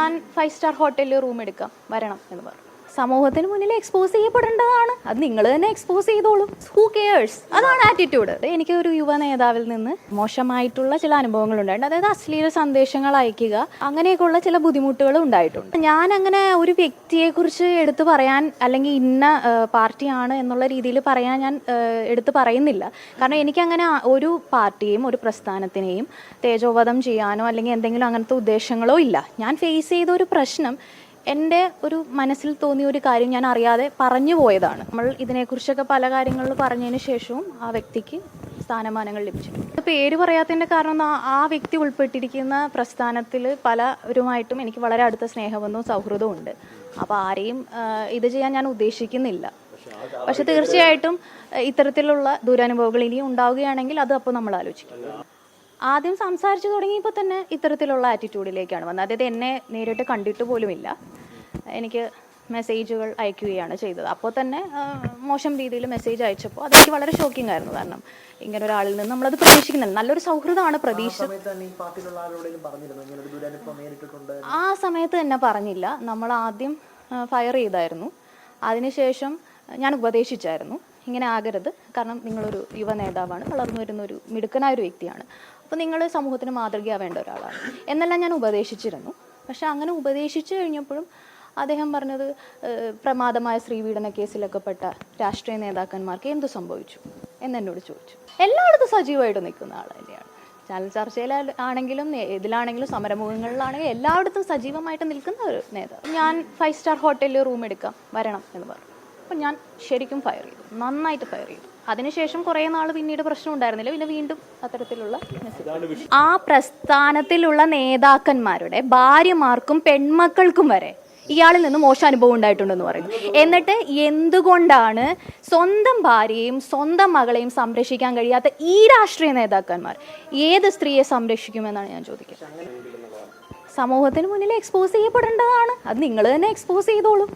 ഞാൻ five star ഹോട്ടലിൽ room എടുക്കാം. വരണം എന്ന് പറഞ്ഞു. സമൂഹത്തിന് മുന്നിൽ എക്സ്പോസ് ചെയ്യപ്പെടേണ്ടതാണ്. അത് നിങ്ങൾ തന്നെ എക്സ്പോസ് ചെയ്തോളൂ. ഹൂ കെയേഴ്സ് അതാണ് ആറ്റിറ്റ്യൂഡ് എനിക്ക് ഒരു യുവ നേതാവിൽ നിന്ന് മോശമായിട്ടുള്ള ചില അനുഭവങ്ങൾ ഉണ്ടായിട്ടുണ്ട് അതായത് അശ്ലീല സന്ദേശങ്ങൾ അയക്കുക അങ്ങനെയൊക്കെയുള്ള ചില ബുദ്ധിമുട്ടുകൾ ഉണ്ടായിട്ടുണ്ട്. ഞാൻ അങ്ങനെ ഒരു വ്യക്തിയെ കുറിച്ച് എടുത്തു പറയാൻ അല്ലെങ്കിൽ ഇന്ന പാർട്ടിയാണ് എന്നുള്ള രീതിയിൽ പറയാൻ ഞാൻ എടുത്തു പറയുന്നില്ല. കാരണം എനിക്കങ്ങനെ ഒരു പാർട്ടിയെയും ഒരു പ്രസ്ഥാനത്തിനെയും തേജോവധം ചെയ്യാനോ അല്ലെങ്കിൽ എന്തെങ്കിലും അങ്ങനത്തെ ഉദ്ദേശങ്ങളോ ഇല്ല. ഞാൻ ഫേസ് ചെയ്ത ഒരു പ്രശ്നം എന്റെ ഒരു മനസ്സിൽ തോന്നിയ ഒരു കാര്യം ഞാൻ അറിയാതെ പറഞ്ഞു പോയതാണ്. നമ്മൾ ഇതിനെക്കുറിച്ചൊക്കെ പല കാര്യങ്ങളിൽ പറഞ്ഞതിന് ശേഷവും ആ വ്യക്തിക്ക് സ്ഥാനമാനങ്ങൾ ലഭിച്ചിട്ടുണ്ട്. പേര് പറയാത്തതിന്റെ കാരണം ആ- വ്യക്തി ഉൾപ്പെട്ടിരിക്കുന്ന പ്രസ്ഥാനത്തിൽ പലരുമായിട്ടും എനിക്ക് വളരെ അടുത്ത സ്നേഹബന്ധവും സൗഹൃദവും ഉണ്ട്. അപ്പോൾ ആരെയും ഇത് ചെയ്യാൻ ഞാൻ ഉദ്ദേശിക്കുന്നില്ല. പക്ഷെ തീർച്ചയായിട്ടും ഇത്തരത്തിലുള്ള ദുരനുഭവങ്ങൾ ഇനിയും ഉണ്ടാവുകയാണെങ്കിൽ അത് അപ്പോൾ നമ്മൾ ആലോചിക്കും. ആദ്യം സംസാരിച്ചു തുടങ്ങിയപ്പോൾ തന്നെ ഇത്തരത്തിലുള്ള ആറ്റിറ്റ്യൂഡിലേക്കാണ് വന്നത്. അതായത് എന്നെ നേരിട്ട് കണ്ടിട്ട് പോലുമില്ല. എനിക്ക് മെസ്സേജുകൾ അയക്കുകയാണ് ചെയ്തത്. അപ്പോൾ തന്നെ മോശം രീതിയിൽ മെസ്സേജ് അയച്ചപ്പോൾ അതെനിക്ക് വളരെ ഷോക്കിംഗ് ആയിരുന്നു. കാരണം ഇങ്ങനെ ഒരാളിൽ നിന്ന് നമ്മളത് പ്രതീക്ഷിക്കുന്നില്ല. നല്ലൊരു സൗഹൃദമാണ് പ്രതീക്ഷ ആ സമയത്ത് തന്നെ പറഞ്ഞില്ല. നമ്മൾ ആദ്യം ഫയർ ചെയ്തായിരുന്നു. അതിനുശേഷം ഞാൻ ഉപദേശിച്ചായിരുന്നു. ഇങ്ങനെ ആകരുത്. കാരണം നിങ്ങളൊരു യുവ നേതാവാണ് വളർന്നു വരുന്ന ഒരു മിടുക്കനായ ഒരു വ്യക്തിയാണ്. അപ്പോൾ നിങ്ങൾ സമൂഹത്തിന് മാതൃകയാവേണ്ട ഒരാളാണ്. എന്നെല്ലാം ഞാൻ ഉപദേശിച്ചിരുന്നു. പക്ഷെ അങ്ങനെ ഉപദേശിച്ചു കഴിഞ്ഞപ്പോഴും അദ്ദേഹം പറഞ്ഞത് പ്രമാദമായ സ്ത്രീപീഡന കേസിലൊക്കെ പെട്ട രാഷ്ട്രീയ നേതാക്കന്മാർക്ക് എന്തു സംഭവിച്ചു? എന്നെന്നോട് ചോദിച്ചു. എല്ലായിടത്തും സജീവമായിട്ട് നിൽക്കുന്ന ആൾ തന്നെയാണ്. ചാനൽ ചർച്ചയിലാണെങ്കിലും ഇതിലാണെങ്കിലും സമരമുഖങ്ങളിലാണെങ്കിലും എല്ലായിടത്തും സജീവമായിട്ട് നിൽക്കുന്ന ഒരു നേതാവ്. ഞാൻ ഫൈവ് സ്റ്റാർ ഹോട്ടലിൽ റൂം എടുക്കാം വരണം എന്ന് പറഞ്ഞു. അപ്പം ഞാൻ ശരിക്കും ഫയർ ചെയ്തു. നന്നായിട്ട് ഫയർ ചെയ്തു. അതിനുശേഷം കുറേ നാൾ പിന്നീട് പ്രശ്നം ഉണ്ടായിരുന്നില്ല. പിന്നെ വീണ്ടും അത്തരത്തിലുള്ള. ആ പ്രസ്ഥാനത്തിലുള്ള നേതാക്കന്മാരുടെ ഭാര്യമാർക്കും പെൺമക്കൾക്കും വരെ ഇയാളിൽ നിന്ന് മോശം അനുഭവം ഉണ്ടായിട്ടുണ്ടെന്ന് പറയുന്നു. എന്നിട്ട് എന്തുകൊണ്ടാണ് സ്വന്തം ഭാര്യയും സ്വന്തം മകളെയും സംരക്ഷിക്കാൻ കഴിയാത്ത ഈ രാഷ്ട്രീയ നേതാക്കന്മാർ? ഏത് സ്ത്രീയെ സംരക്ഷിക്കുമെന്നാണ് ഞാൻ ചോദിക്കുന്നത്. സമൂഹത്തിന് മുന്നിൽ എക്സ്പോസ് ചെയ്യപ്പെടേണ്ടതാണ്. അത് നിങ്ങൾ തന്നെ എക്സ്പോസ് ചെയ്തോളൂ.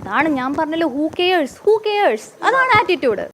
അതാണ് ഞാൻ പറഞ്ഞല്ലോ ഹൂ കെയേഴ്സ് ഹൂ കെയേഴ്സ് അതാണ് ആറ്റിറ്റ്യൂഡ്